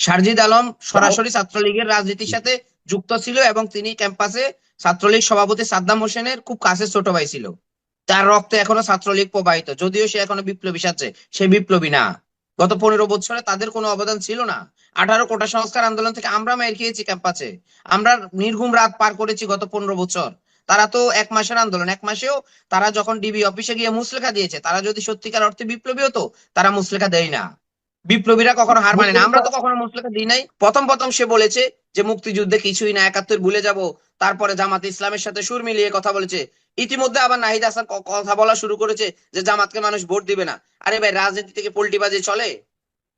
শারজিদ আলম সরাসরি ছাত্রলীগের রাজনীতির সাথে যুক্ত ছিল এবং তিনি ক্যাম্পাসে ছাত্রলীগ সভাপতি সাদ্দাম হোসেনের খুব কাছে ছোট ভাই ছিল। তার রক্তে এখনও ছাত্রলীগ প্রবাহিত। যদিও সে এখনও বিপ্লবী সাথে সে বিপ্লবী না। গত পনেরো বছরে তাদের কোনো অবদান ছিল না। আঠারো কোটা সংস্কার আন্দোলন থেকে আমরা মার খেয়েছি ক্যাম্পাসে। আমরা নির্ঘুম রাত পার করেছি গত পনেরো বছর। তারা তো এক মাসের আন্দোলন। এক মাসেও তারা যখন ডিবি অফিসে গিয়ে মুসলেখা দিয়েছে তারা যদি সত্যিকার অর্থে বিপ্লবী হতো তারা মুসলেখা দেয় না। বিপ্লবীরা কখনো হার মানে না আমরা তো কখনো মুসলেখা দিই নাই। প্রথম প্রথম সে বলেছে যে মুক্তিযুদ্ধে কিছুই না একাত্তর ভুলে যাব। তারপরে জামাত ইসলামের সাথে সুর মিলিয়ে কথা বলেছে। ইতিমধ্যে আবার নাহিদ হাসান কথা বলা শুরু করেছে যে জামাতকে মানুষ ভোট দিবে না। আরে ভাই রাজনীতি থেকে পোল্টিবাজি চলে?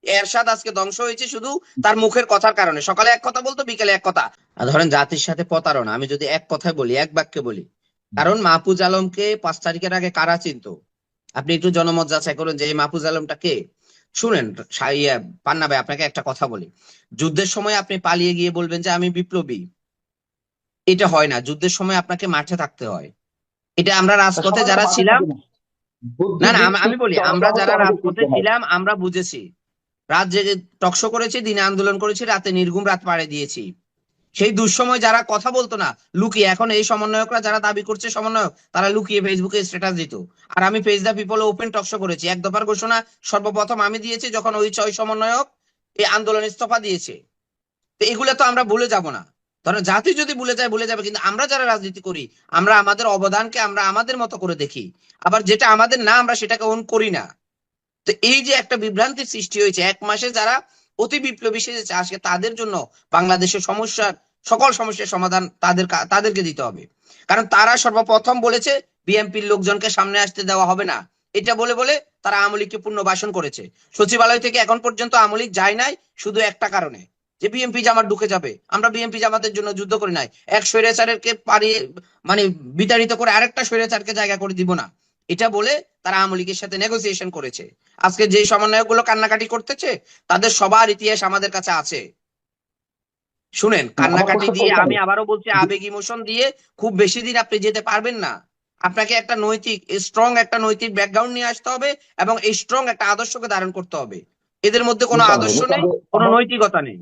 এরশাদ আজকে ধ্বংস হয়েছে শুধু তার মুখের কথার কারণে। সকালে এক কথা বলতো বিকেলে এক কথা। আর ধরেন জাতির সাথে প্রতারণা আমি যদি এক কথায় বলি এক বাক্যে বলি। কারণ মাহফুজ আলমকে পাঁচ তারিখের আগে কারা চিনত? আপনি একটু জনমত যাচাই করুন যে এই মাহফুজ আলমটা কে? শুনেন পান্না ভাই আপনাকে একটা কথা বলি। যুদ্ধের সময় আপনি পালিয়ে গিয়ে বলবেন যে আমি বিপ্লবী। এটা হয় না। যুদ্ধের সময় আপনাকে মাঠে থাকতে হয়। এটা আমরা রাজপথে যারা ছিলাম না না আমি- আমি বলি আমরা যারা রাজপথে ছিলাম আমরা বুঝেছি। রাত জেগে টকশো করেছি দিনে আন্দোলন করেছি রাতে নির্ঘুম রাত পাড়ে দিয়েছি। সেই দুঃসময় যারা কথা বলতো না, লুকিয়ে, এখন এই সমন্বয়করা যারা দাবি করছে সমন্বয়ক, তারা লুকিয়ে ফেসবুকে স্ট্যাটাস দিত। আর আমি page the people open talk show করেছি। এক দফার ঘোষণা সর্বপ্রথম আমি দিয়েছি যখন ওই ছয় সমন্বয়ক এই আন্দোলন ইস্তফা দিয়েছে। তো এগুলো তো আমরা ভুলে যাব না। ধরো, জাতি যদি ভুলে যায়, ভুলে যাবে। কিন্তু আমরা যারা রাজনীতি করি, আমরা আমাদের অবদানকে আমরা আমাদের মতো করে দেখি। আবার যেটা আমাদের না, আমরা সেটাকে ওন করি না। তো এই যে একটা বিভ্রান্তির সৃষ্টি হয়েছে, এক মাসে যারা অতি বিপ্লবী সেজেছে আজকে তাদের জন্য বাংলাদেশের সমস্যার সকল সমস্যার সমাধান তাদের তাদেরকে দিতে হবে। কারণ তারা সর্বপ্রথম বলেছে বিএনপির লোকজনকে সামনে আসতে দেওয়া হবে না। এটা বলে বলে তারা আওয়ামী লীগকে পুনর্বাসন করেছে। সচিবালয় থেকে এখন পর্যন্ত আওয়ামী যায় নাই শুধু একটা কারণে, যে বিএনপি জামাত ঢুকে যাবে। আমরা বিএনপি জামাতের জন্য যুদ্ধ করি নাই। এক স্বৈরাচারকে পারিয়ে মানে বিতাড়িত করে আরেকটা স্বৈরাচারকে জায়গা করে দিব না। এটা বলে তারা আওয়ামী লীগের সাথে নেগোসিয়েশন করেছে। আজকে যে সমন্বয়কগুলো কান্নাকাটি করতেছে তাদের সবার ইতিহাস আমাদের কাছে আছে। শুনেন কান্নাকাটি দিয়ে আমি। আবারও বলছি আবেগ ইমোশন দিয়ে খুব বেশি দিন আপনি যেতে পারবেন না। আপনাকে একটা নৈতিক স্ট্রং একটা নৈতিক ব্যাকগ্রাউন্ড নিয়ে আসতে হবে এবং এই স্ট্রং একটা আদর্শকে ধারণ করতে হবে। এদের মধ্যে কোনো আদর্শ নেই কোনো নৈতিকতা নেই।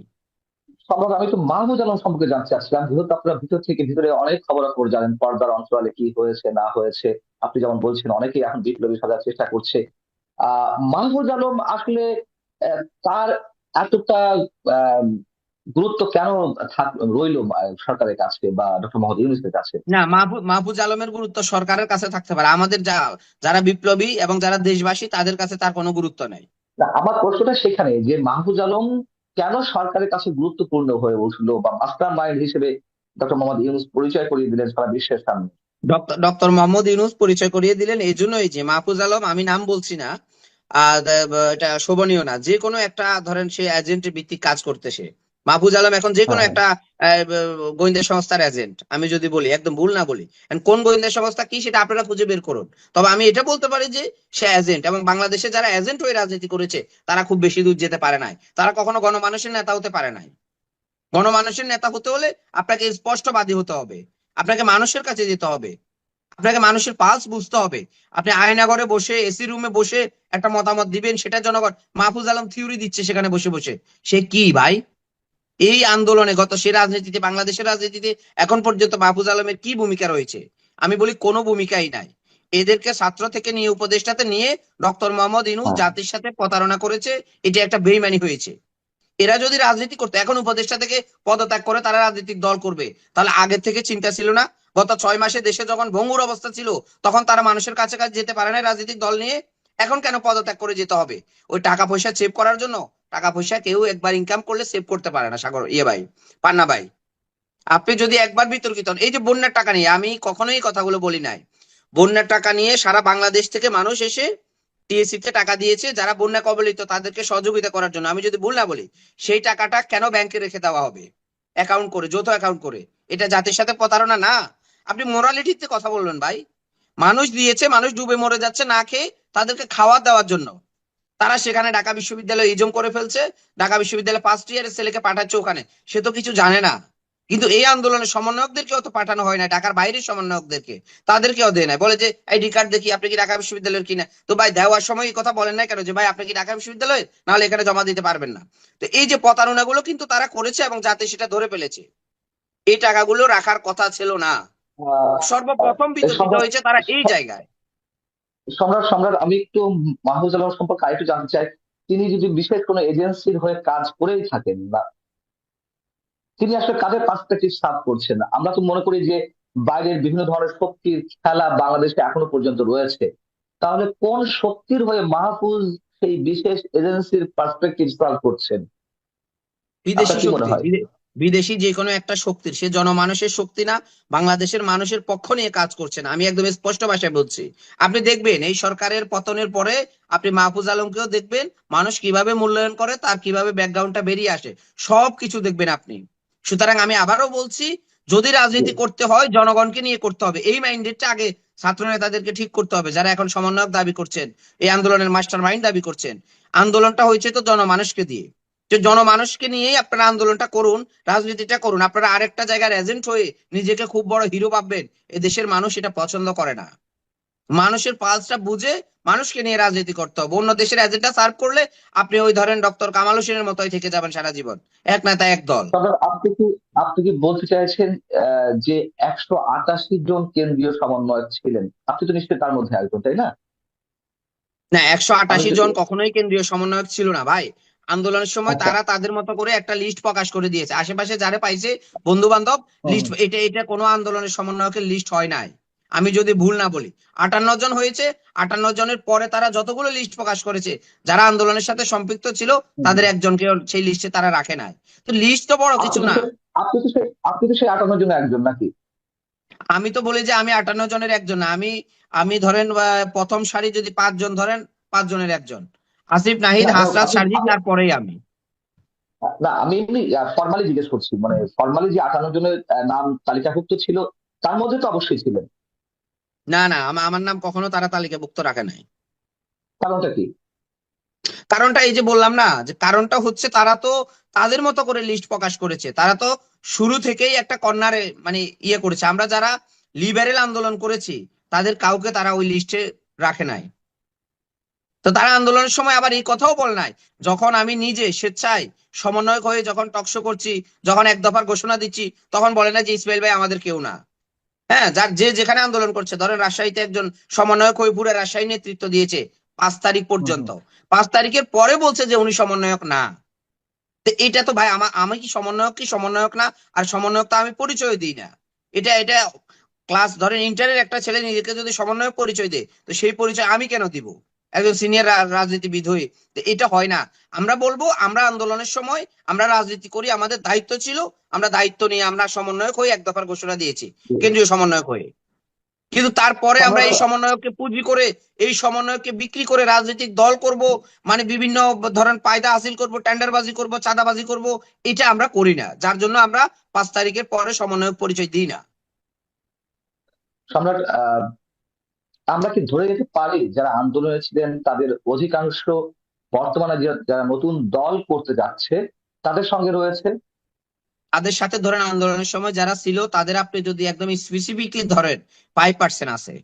আমি তো মাহমুদ আলম সম্পর্কে জানতে চাচ্ছিলাম যেহেতু আপনারা ভিতর থেকে ভিতরে অনেক খবরাখবর জানেন পর্দার অঞ্চলে কি হয়েছে না হয়েছে। আপনি যেমন বলছেন অনেকেই এখন বিপ্লবী সাজার চেষ্টা করছে। আহ মাহমুদ আলম আসলে তার এতটা গুরুত্ব কেন রইল সরকারের কাছে বা ডক্টর মোহাম্মদ ইউনুসের কাছে? না মাহফুজ মাহফুজ আলমের গুরুত্ব সরকারের কাছে থাকতে পারে। আমাদের যা যারা বিপ্লবী এবং যারা দেশবাসী তাদের কাছে তার কোনো গুরুত্ব নেই। আমার প্রশ্নটা সেখানে যে মাহফুজ আলম কেন সরকারের কাছে গুরুত্বপূর্ণ হয়ে উঠল বা মাস্টার মাইন্ড হিসেবে ডক্টর মোহাম্মদ ইউনুস পরিচয় করিয়ে দিলেন সারা বিশ্বের সামনে? ডক্টর মোহাম্মদ ইউনুস পরিচয় করিয়ে দিলেন। এই জন্যই যে মাহফুজ আলম আমি নাম বলছি না এটা শোভনীয় না। যে কোনো একটা ধরেন সে এজেন্টের ভিত্তিক কাজ করতেছে মাহফুজ আলম এখন যে কোনো হ্যাঁ। একটা গোয়েন্দা সংস্থার এজেন্ট আমি যদি বলি একদম ভুল না বলি। কোন গোয়েন্দা সংস্থা কি সেটা আপনারা খুঁজে বের করুন। তবে আমি এটা বলতে পারি যে সে এজেন্ট এবং বাংলাদেশে যারা এজেন্ট হয়ে রাজনীতি করেছে তারা খুব বেশি দূর যেতে পারে নাই। তারা কখনো গণমানুষের নেতা হতে পারে নাই। গণমানুষের নেতা হতে হলে আপনাকে স্পষ্টবাদী হতে হবে। আপনাকে মানুষের কাছে যেতে হবে। আপনাকে মানুষের পালস বুঝতে হবে। আপনি আয়নাগরে বসে এসি রুমে বসে একটা মতামত দিবেন সেটা জনগণ মাহফুজ আলম থিওরি দিচ্ছে সেখানে বসে বসে। সে কি ভাই? এই আন্দোলনে গত সে রাজনীতিতে বাংলাদেশের রাজনীতিতে এখন পর্যন্ত মাহফুজ আলমের কি ভূমিকা রয়েছে? আমি বলি কোনো ভূমিকাই নাই। এদেরকে ছাত্র থেকে নিয়ে উপদেষ্টাতে নিয়ে ডক্টর মোহাম্মদ ইনুস হ্যাঁ। জাতির সাথে প্রতারণা করেছে এটা একটা বেইমানি হয়েছে। এরা যদি রাজনীতি করতো, এখন উপদেষ্টা থেকে পদত্যাগ করে তারা রাজনৈতিক দল করবে। তাহলে আগে থেকে চিন্তা ছিল না? গত ছয় মাসে দেশে যখন ভঙ্গুর অবস্থা ছিল, তখন তারা মানুষের কাছে কাছে যেতে পারে না রাজনৈতিক দল নিয়ে। এখন কেন পদত্যাগ করে যেতে হবে? ওই টাকা পয়সা সেভ করার জন্য? টাকা পয়সা কেউ একবার ইনকাম করলে সেভ করতে পারে না, সাগর। ইয়ে ভাই, পান্না ভাই, আপনি যদি একবার বিতর্কিত হন, এই যে বন্যার টাকা নিয়ে, আমি কখনোই কথাগুলো বলি নাই। বন্যার টাকা নিয়ে সারা বাংলাদেশ থেকে মানুষ এসে টিএসসি তে টাকা দিয়েছে, যারা বন্যা কবলিত তাদেরকে সহযোগিতা করার জন্য। আমি যদি ভুল না বলি, সেই টাকাটা কেন ব্যাংকে রেখে দেওয়া হবে? অ্যাকাউন্ট করে, যৌথ অ্যাকাউন্ট করে। এটা জাতির সাথে প্রতারণা না? আপনি মোরালিটিতে কথা বলবেন ভাই। মানুষ দিয়েছে, মানুষ ডুবে মরে যাচ্ছে না খেয়ে তাদেরকে খাওয়া দেওয়ার জন্য। তারা সেখানে ঢাকা বিশ্ববিদ্যালয় ইজম করে ফেলছে, ঢাকা বিশ্ববিদ্যালয় ফার্স্ট ইয়ারের ছেলেকে পাঠাচ্ছে ওখানে। সে তো কিছু জানে না। কিন্তু এই আন্দোলনের সমন্বয়কদেরকেও তো পাঠানো হয় না ঢাকার বাইরের সমন্বয়কদেরকে। তাদেরকেও দেয় না। বলে যে আইডি কার্ড দেখি আপনি কি ঢাকা বিশ্ববিদ্যালয়ের কিনা? তো ভাই দেওয়ার সময় এই কথা বলেন না কেন? যে ভাই আপনি কি ঢাকা বিশ্ববিদ্যালয়ের? নাহলে এখানে জমা দিতে পারবেন না। তো এই যে প্রতারণাগুলো কিন্তু তারা করেছে এবং যাতে সেটা ধরে ফেলেছে। এই টাকাগুলো রাখার কথা ছিল না। সর্বপ্রথম বিতর্কিত হয়েছে তারা এই জায়গায়। সম্রাট সম্রাট আমি একটু মাহফুজ আলম সম্পর্কে আরেকটু জানতে চাই। তিনি যদি বিশেষ কোনো এজেন্সির হয়ে কাজ করেই থাকেন বা তিনি আসলে কাদের পার্সপেক্টিভ সার্ভ করছেন? আমরা তো মনে করি যে বাইরের বিভিন্ন ধরনের শক্তির খেলা বাংলাদেশে এখনও পর্যন্ত রয়েছে। তাহলে কোন শক্তির হয়ে মাহফুজ সেই বিশেষ এজেন্সির পার্সপেক্টিভ সার্ভ করছেন? বিদেশি আপনার শক্তি বিদেশি যে কোনো একটা শক্তির সে জনমানুষের শক্তি না বাংলাদেশের মানুষের পক্ষ নিয়ে কাজ করছে না। আমি একদম স্পষ্ট ভাষায় বলছি। আপনি দেখবেন এই সরকারের পতনের পরে আপনি মাহফুজ আলমকেও দেখবেন মানুষ কীভাবে মূল্যায়ন করে তার কীভাবে ব্যাকগ্রাউন্ডটা বেরিয়ে আসে। সব কিছু দেখবেন আপনি। সুতরাং আমি আবারও বলছি যদি রাজনীতি করতে হয় জনগণকে নিয়ে করতে হবে। এই মাইন্ডেডটা আগে ছাত্র নেতাদেরকে ঠিক করতে হবে যারা এখন সমন্বয়ক দাবি করছেন এই আন্দোলনের মাস্টার মাইন্ড দাবি করছেন। আন্দোলনটা হয়েছে তো জনমানুষকে দিয়ে। যে জনমানুষকে নিয়েই আপনারা আন্দোলনটা করুন রাজনীতিটা করুন। আপনারা আরেকটা জায়গার এজেন্ট হয়ে নিজেকে খুব বড় হিরো ভাববেন এ দেশের মানুষ এটা পছন্দ করে না। মানুষের পালসটা বুঝে মানুষকে নিয়ে রাজনীতি করতে হবে। অন্য দেশের এজেন্টটা সার্ভ করলে আপনি ওই ধরেন ডক্টর কামাল হোসেনের মতোই থেকে যাবেন সারা জীবন। এক নেতা এক দল। আপনি কি আপনি কি বলতে চাইছেন যে একশো আটাশি জন কেন্দ্রীয় সমন্বয়ক ছিলেন? আপনি তো নিশ্চয়ই তার মধ্যে একজন তাই না? না একশো আটাশি জন কখনোই কেন্দ্রীয় সমন্বয়ক ছিল না ভাই। আন্দোলনের সময় আচ্ছা। তারা তাদের মতো করে একটা লিস্ট প্রকাশ করে দিয়েছে। আশেপাশে যারা পাইছে বন্ধু বান্ধব লিস্ট এটা এটা কোনো আন্দোলনের সমন্বয়কের লিস্ট হয় নাই। আমি যদি ভুল না বলি। আটান্ন জন হয়েছে আটান্ন জনের পরে তারা যতগুলো লিস্ট প্রকাশ করেছে যারা আন্দোলনের সাথে সম্পৃক্ত ছিল তাদের একজনকে সেই লিস্টে তারা রাখে নাই। তো লিস্ট তো বড় কিছু না। আপনি তো আপনি তো সেই আটান্ন জন একজন নাকি? আমি তো বলি যে আমি আটান্ন জনের একজন না। আমি আমি ধরেন প্রথম সারি যদি পাঁচ জন ধরেন পাঁচ জনের একজন। আসিফ নাহিদ হাসরাত সার্জিক তারপরেই আমি। না আমি এমনি ফর্মালি জিজ্ঞেস করছি। মানে ফর্মালি যে আটান্ন জনের নাম তালিকাভুক্ত ছিল তার মধ্যে তো অবশ্যই ছিলেন। না না আমার নাম কখনো তারা তালিকাভুক্ত রাখে নাই। কারণটা কি? কারণটা এই যে বললাম না যে কারণটা হচ্ছে তারা তো তাদের মতো করে লিস্ট প্রকাশ করেছে। তারা তো শুরু থেকেই একটা কর্নারে মানে ইয়ে করেছে। আমরা যারা লিবারেল আন্দোলন করেছি তাদের কাউকে তারা ওই লিস্টে রাখে নাই। তো তারা আন্দোলনের সময় আবার এই কথাও বল নাই যখন আমি নিজে স্বেচ্ছায় সমন্বয়ক হয়ে যখন টকশো করছি যখন এক দফার ঘোষণা দিচ্ছি তখন বলে না যে ইসমাইল ভাই আমাদের কেউ না। হ্যাঁ যার যে যেখানে আন্দোলন করছে ধরেন রাজশাহীতে একজন সমন্বয়ক হইপুরে পুরো রাজশাহী নেতৃত্ব দিয়েছে পাঁচ তারিখ পর্যন্ত। পাঁচ তারিখের পরে বলছে যে উনি সমন্বয়ক না। এটা তো ভাই আমার আমি কি সমন্বয়ক কি সমন্বয়ক না? আর সমন্বয়ক তো আমি পরিচয় দিই না। এটা এটা ক্লাস ধরেন ইন্টারের একটা ছেলে নিজেকে যদি সমন্বয়ক পরিচয় দেয় তো সেই পরিচয় আমি কেন দিব? একজন সিনিয়র রাজনীতিবিদ হয়ে। এটা হয় না। আমরা বলব, আমরা আন্দোলনের সময় আমরা রাজনীতি করি, আমাদের দায়িত্ব ছিল, আমরা দায়িত্ব নিয়ে আমরা সমন্বয়ক হয়ে এক দফার ঘোষণা দিয়েছি, কেন্দ্রীয় সমন্বয়ক হয়ে। কিন্তু তারপরে আমরা এই সমন্বয়ককে পুঁজি করে, এই সমন্বয়ককে বিক্রি করে রাজনৈতিক দল করব মানে বিভিন্ন ধরেন পায়দা হাসিল করব, টেন্ডারবাজি করব, চাঁদাবাজি করব, এটা আমরা করি না। যার জন্য আমরা পাঁচ তারিখের পরে সমন্বয়ক পরিচয় দিই না। সম্রাট আমরা কি ধরে নিতে পারি যারা আন্দোলনে ছিলেন তাদের অধিকাংশ বর্তমানে যারা নতুন দল করতে যাচ্ছে তাদের সঙ্গে রয়েছে? তাদের সাথে ধরেন আন্দোলনের সময় যারা ছিল তাদের আপনি যদি একদম স্পেসিফিকলি ধরেন ফাইভ পার্সেন্ট আছে।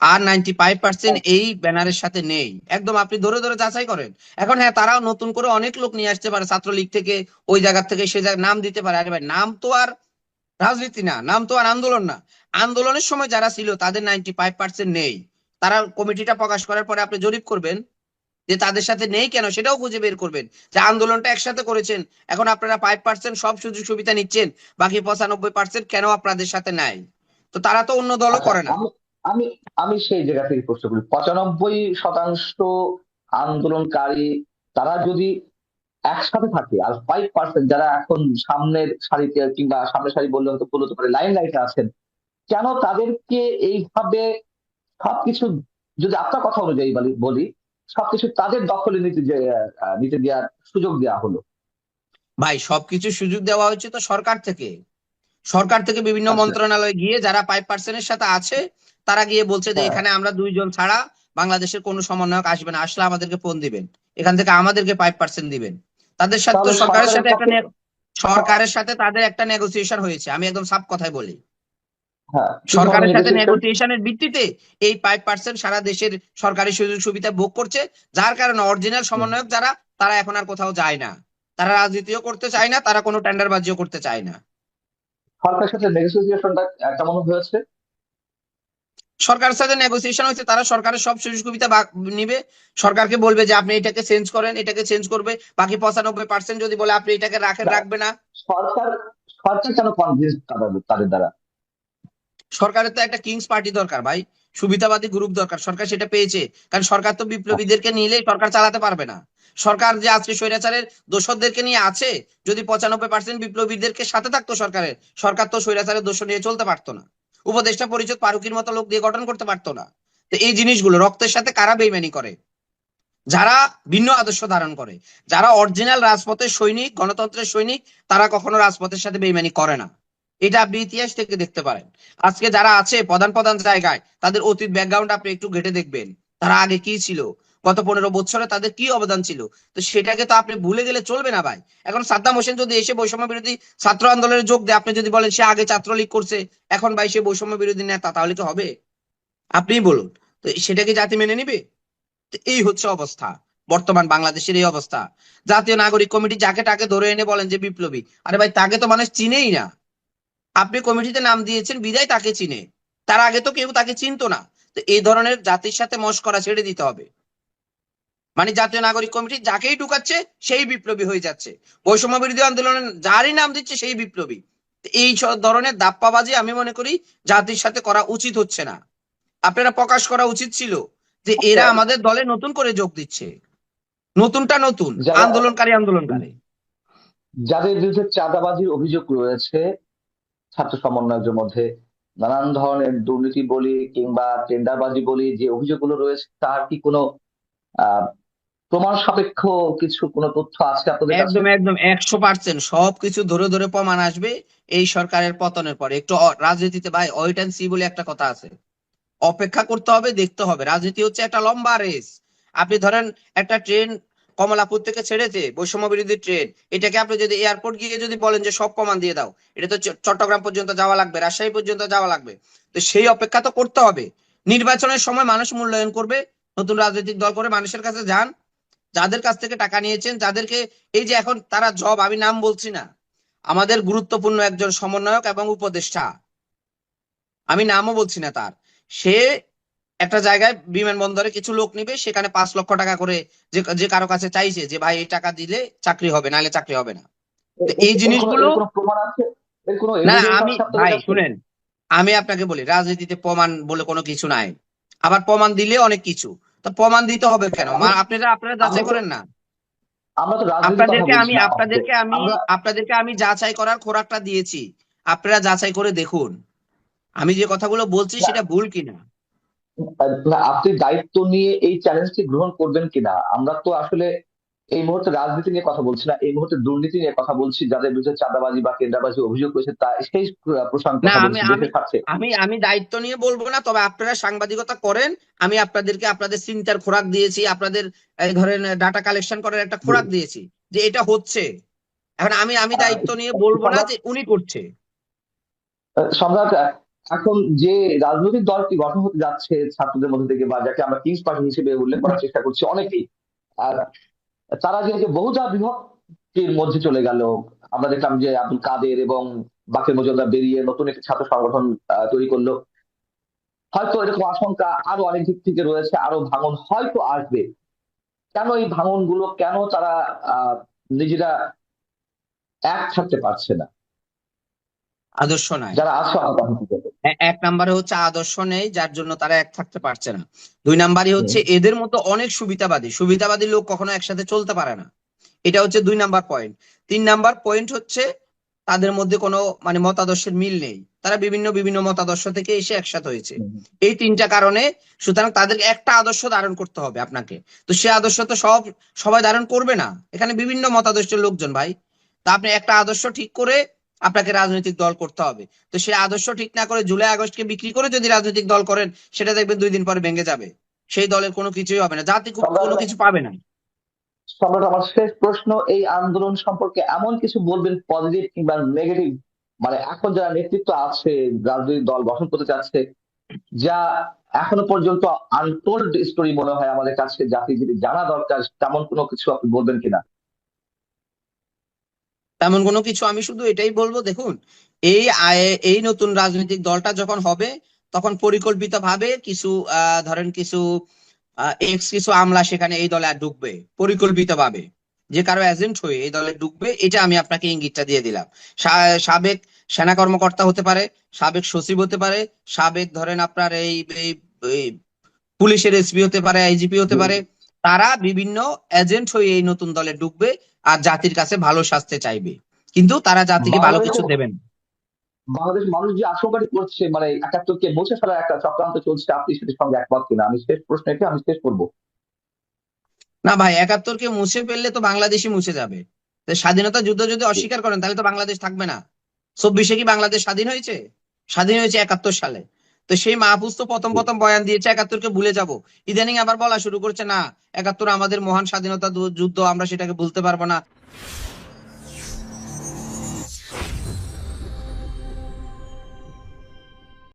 আর নাইনটি ফাইভ পার্সেন্ট এই ব্যানারের সাথে নেই। একদম আপনি ধরে ধরে যাচাই করেন। এখন হ্যাঁ তারাও নতুন করে অনেক লোক নিয়ে আসতে পারে ছাত্রলীগ থেকে ওই জায়গা থেকে সে জায়গায় নাম দিতে পারে। আরে ভাই নাম তো আর রাজনীতি না নাম তো আর আন্দোলন না। আন্দোলনের সময় যারা ছিল, তাদের নাইনটি ফাইভ পার্সেন্ট নেই। তারা কমিটিটা প্রকাশ করার পরে আপনি জরিপ করবেন যে তাদের সাথে নেই কেন, সেটাও খুঁজে বের করবেন। যে আন্দোলনটা একসাথে করেছেন, এখন আপনারা ফাইভ পার্সেন্ট সব সুযোগ সুবিধা নিচ্ছেন, বাকি পঁচানব্বই পার্সেন্ট কেন আপনাদের সাথে নাই? তো তারা তো অন্য দলও করে না। আমি আমি সেই জায়গা থেকে প্রশ্ন করি, পঁচানব্বই শতাংশ আন্দোলনকারী, তারা যদি একসাথে থাকে, আর ফাইভ পার্সেন্ট যারা এখন সামনের সারিতে কিংবা সামনের সারি বললে হয়তো বলতে পারে লাইন লাইটে আছেন কেন তাদেরকে এইভাবে সবকিছু যদি আপনার কথা অনুযায়ী বলি- সবকিছু তাদের দখলে নিতে নিতে দেওয়ার সুযোগ দেওয়া হলো। ভাই সবকিছু সুযোগ দেওয়া হয়েছে তো সরকার থেকে। সরকার থেকে বিভিন্ন আচ্ছা। মন্ত্রণালয়ে গিয়ে যারা ফাইভ পার্সেন্টের সাথে আছে তারা গিয়ে বলছে যে হ্যাঁ। এখানে আমরা দুইজন ছাড়া বাংলাদেশের কোনো সমন্বয়ক আসবে না। আসলে আমাদেরকে ফোন দিবেন। এখান থেকে আমাদেরকে ফাইভ পার্সেন্ট দিবেন। তাদের সাথে তো সরকারের সাথে একটা সরকারের সাথে তাদের একটা নেগোসিয়েশন হয়েছে। আমি একদম সাফ কথাই বলি। সরকারের সাথে নেগোসিয়েশনের ভিত্তিতে এই ফাইভ পার্সেন্ট সারা দেশের সরকারি সুযোগ সুবিধা ভোগ করছে যার কারণে অরিজিনাল সমন্বয়ক যারা তারা এখন আর কোথাও যায় না। তারা রাজনীতিও করতে চায় না তারা কোনো টেন্ডারবাজিও করতে চায় না। সরকারের সাথে নেগোসিয়েশনটা কেমন হয়েছে? সরকারের সাথে নেগোসিয়েশন হয়েছে তারা সরকারের সব সুযোগ সুবিধা নিবে। সরকারকে বলবে যে আপনি এটাকে চেঞ্জ করেন এটাকে চেঞ্জ করবে। বাকি পঁচানব্বই পার্সেন্ট যদি বলে আপনি এটাকে রাখেন। রাখবে না। সরকার সরকার কেন কনভিন্স তাদের দ্বারা? সরকারের তো একটা কিংস পার্টি দরকার ভাই। সুবিধাবাদী গ্রুপ দরকার। সরকার সেটা পেয়েছে। কারণ সরকার তো বিপ্লবীদেরকে নিলেই সরকার চালাতে পারবে না। সরকার যে আজকে স্বৈরাচারের দোষরদেরকে নিয়ে আছে, যদি পঁচানব্বই পার্সেন্ট বিপ্লবীদেরকে সাথে থাকতো সরকারের, সরকার তো স্বৈরাচারের দোষ নিয়ে চলতে পারতো না। উপদেষ্টা পরিষদ পারুকির মতো লোক দিয়ে গঠন করতে পারতো না। তো এই জিনিসগুলো, রক্তের সাথে কারা বেইমানি করে? যারা ভিন্ন আদর্শ ধারণ করে, যারা অরিজিনাল রাজপথের সৈনিক, গণতন্ত্রের সৈনিক, তারা কখনো রাজপথের সাথে বেইমানি করে না। এটা আপনি ইতিহাস থেকে দেখতে পারেন। আজকে যারা আছে, প্রধান প্রধান জায়গায়, তাদের অতীত ব্যাকগ্রাউন্ড আপনি একটু ঘেটে দেখবেন। তারা আগে কি ছিল? গত পনেরো বছরে তাদের কি অবদান ছিল? তো সেটাকে তো আপনি ভুলে গেলে চলবে না ভাই। এখন সাদ্দাম হোসেন যদি এসে বৈষম্য বিরোধী ছাত্র আন্দোলনে যোগ দেয়, আপনি যদি বলেন সে আগে ছাত্রলীগ করছে, এখন ভাই সে বৈষম্য বিরোধী নেতা, তাহলে কি হবে? আপনিই বলুন। তো সেটা কি জাতি মেনে নিবে? এই হচ্ছে অবস্থা। বর্তমান বাংলাদেশের এই অবস্থা। জাতীয় নাগরিক কমিটি যাকে তাকে ধরে এনে বলেন যে বিপ্লবী। আরে ভাই, তাকে তো মানুষ চিনেই না। আপনি কমিটিতে নাম দিয়েছেন বিদায় তাকে চিনে। তার আগে তো কেউ তাকে চিনতো না। তো এই ধরনের জাতির সাথে মস্করা ছেড়ে দিতে হবে। মানে জাতীয় নাগরিক কমিটি যাকেই ঢুকাচ্ছে সেই বিপ্লবী হয়ে যাচ্ছে। বৈষম্য বিরোধী আন্দোলনে যারই নাম দিচ্ছে সেই বিপ্লবী। এই ধরনের দাপ্পাবাজি আমি মনে করি জাতির সাথে করা উচিত হচ্ছে না। আপনারা প্রকাশ করা উচিত ছিল যে এরা আচ্ছা। আমাদের দলে নতুন করে যোগ দিচ্ছে। নতুনটা নতুন আন্দোলনকারী আন্দোলনকারী। যাদের বিরুদ্ধে চাঁদাবাজির অভিযোগ রয়েছে ছাত্র সমন্বয়কদের মধ্যে নানান ধরনের দুর্নীতি বলি কিংবা টেন্ডারবাজি বলি যে অভিযোগগুলো রয়েছে, তার কি কোনো প্রমাণ সাপেক্ষ কিছু, কোনো তথ্য আছে আপনাদের একদম একদম, একশো পার্সেন্ট সবকিছু ধরে ধরে প্রমাণ আসবে এই সরকারের পতনের পরে। একটু রাজনীতিতে ভাই ওয়েট অ্যান্ড সি বলে একটা কথা আছে। অপেক্ষা করতে হবে, দেখতে হবে। রাজনীতি হচ্ছে একটা লম্বা রেস আপনি ধরেন একটা ট্রেন কমলাপুর থেকে ছেড়েছে, বৈষম্য বিরোধী ট্রেন। এটাকে আপনি যদি এয়ারপোর্ট গিয়ে যদি বলেন যে সব কমান দিয়ে দাও, এটা তো চট্টগ্রাম পর্যন্ত যাওয়া লাগবে, রাজশাহী পর্যন্ত যাওয়া লাগবে। তো সেই অপেক্ষা তো করতে হবে। নির্বাচনের সময় মানুষ মূল্যায়ন করবে, নতুন রাজনৈতিক দল করে মানুষের কাছে যান, যাদের কাছ থেকে টাকা নিয়েছেন, যাদেরকে এই যে এখন তারা জব, আমি নাম বলছি না, আমাদের গুরুত্বপূর্ণ একজন সমন্বয়ক এবং উপদেষ্টা। আমি নামও বলছি না তার। সে একটা জায়গায় বিমানবন্দরে কিছু লোক নিবে সেখানে পাঁচ লক্ষ টাকা করে যে যে কারও কাছে চাইছে যে ভাই এই টাকা দিলে চাকরি হবে নাহলে চাকরি হবে না। তো এই জিনিসগুলো- না আমি ভাই শুনেন। আমি আপনাকে বলি রাজনীতিতে প্রমাণ বলে কোনো কিছু নাই। আবার প্রমাণ দিলে অনেক কিছু। তো প্রমাণ দিতে হবে কেন? আপনারা আপনারা যাচাই করেন না। আপনাদেরকে আমি আপনাদেরকে আমি আপনাদেরকে আমি যাচাই করার খোরাকটা দিয়েছি। আপনারা যাচাই করে দেখুন। আমি যে কথাগুলো বলছি সেটা ভুল কিনা। আপনি দায়িত্ব নিয়ে এই চ্যালেঞ্জটি গ্রহণ করবেন কিনা? আমরা তো আসলে এই মুহূর্তে রাজনীতি নিয়ে কথা বলছি না এই মুহূর্তে দুর্নীতি নিয়ে কথা বলছি যাদের বিরুদ্ধে চাঁদাবাজি বা কেন্দ্রাবাজি অভিযোগ রয়েছে তা সেই প্রসঙ্গে আমি- আমি- দায়িত্ব নিয়ে বলব না তবে আপনারা সাংবাদিকতা করেন আমি আপনাদেরকে আপনাদের চিন্তার খোরাক দিয়েছি আপনাদের ধরেন ডাটা কালেকশন করার একটা খোরাক দিয়েছি যে এটা হচ্ছে। এখন আমি আমি দায়িত্ব নিয়ে বলব না যে উনি করছে। সম্রাট এখন যে রাজনৈতিক দলটি গঠন হতে যাচ্ছে ছাত্রদের মধ্যে থেকে বা যাকে আমরা কিংস পার্টি হিসেবে উল্লেখ করার চেষ্টা করছি অনেকেই, আর তারা যে যে বহুজা বিভক্তির মধ্যে চলে গেল, আমরা দেখলাম যে আব্দুল কাদের এবং বাকের মজুমদার বেরিয়ে নতুন একটি ছাত্র সংগঠন তৈরি করল। হয়তো এরকম আশঙ্কা আরও অনেক দিক থেকে রয়েছে, আরও ভাঙন হয়তো আসবে। কেন এই ভাঙনগুলো কেন তারা নিজেরা এক থাকতে পারছে না? আদর্শ নাই। যারা আছে এক নম্বরে হচ্ছে আদর্শ নেই যার জন্য তারা এক থাকতে পারছে না। দুই নাম্বারই হচ্ছে এদের মতো অনেক সুবিধাবাদী। সুবিধাবাদী লোক কখনো একসাথে চলতে পারে না। এটা হচ্ছে দুই নাম্বার পয়েন্ট তিন নাম্বার পয়েন্ট হচ্ছে তাদের মধ্যে কোনো মানে মতাদর্শের মিল নেই। তারা বিভিন্ন বিভিন্ন মতাদর্শ থেকে এসে একসাথে হয়েছে। এই তিনটা কারণে সুতরাং তাদেরকে একটা আদর্শ ধারণ করতে হবে আপনাকে। তো সে আদর্শ তো সব সবাই ধারণ করবে না। এখানে বিভিন্ন মতাদর্শের লোকজন ভাই। তা আপনি একটা আদর্শ ঠিক করে আপনাকে রাজনৈতিক দল করতে হবে। তো সে আদর্শ ঠিক না করে জুলাই আগস্টকে বিক্রি করে যদি রাজনৈতিক দল করেন সেটা দেখবেন দুই দিন পরে ভেঙে যাবে। সেই দলের কোনো কিছুই হবে না। জাতি কোনো কিছু পাবে না। সম্রাট আমার শেষ প্রশ্ন এই আন্দোলন সম্পর্কে এমন কিছু বলবেন পজিটিভ কিংবা নেগেটিভ মানে এখন যারা নেতৃত্ব আছে রাজনৈতিক দল গঠন করতে চাচ্ছে যা এখনও পর্যন্ত আনটোল্ড স্টোরি মনে হয় আমাদের কাছে জাতি যদি জানা দরকার তেমন কোনো কিছু আপনি বলবেন কিনা? তেমন কোনো কিছু আমি শুধু এটাই বলব দেখুন এই এই নতুন রাজনৈতিক দলটা যখন হবে তখন পরিকল্পিতভাবে কিছু আহ, ধরেন কিছু এক্স কিছু আমলা সেখানে এই দলে ঢুকবে পরিকল্পিতভাবে। যে কারও এজেন্ট হয়ে এই দলে ঢুকবে এটা আমি আপনাকে ইঙ্গিতটা দিয়ে দিলাম। সাবেক সেনা কর্মকর্তা হতে পারে সাবেক সচিব হতে পারে সাবেক ধরেন আপনার এই পুলিশের এসপি হতে পারে আইজিপি হতে পারে তারা বিভিন্ন এজেন্ট হয়ে এই নতুন দলে ঢুকবে আর জাতির কাছে ভালো শাস্তি চাইবে। কিন্তু তারা জাতিকে ভালো কিছু দেবেন বাংলাদেশ মানুষ যে আশঙ্কাটি করছে মানে একাত্তরকে মুছে ফেলার একটা চক্রান্ত চলছে আপনি সেটার সঙ্গে একমত কিনা? আমি শেষ প্রশ্ন এটা আমি শেষ করব। না ভাই একাত্তরকে মুছে ফেললে তো বাংলাদেশই মুছে যাবে। স্বাধীনতা যুদ্ধ যদি অস্বীকার করেন তাহলে তো বাংলাদেশ থাকবে না। চব্বিশে কি বাংলাদেশ স্বাধীন হয়েছে? স্বাধীন হয়েছে একাত্তর সালে। তো সেই মাহফুজ তো প্রথম প্রথম বয়ান দিয়েছে, একাত্তরকে ভুলে যাব। ইদানিং আবার বলা শুরু করছে, না, একাত্তর আমাদের মহান স্বাধীনতা যুদ্ধ, আমরা সেটাকে ভুলতে পারব না।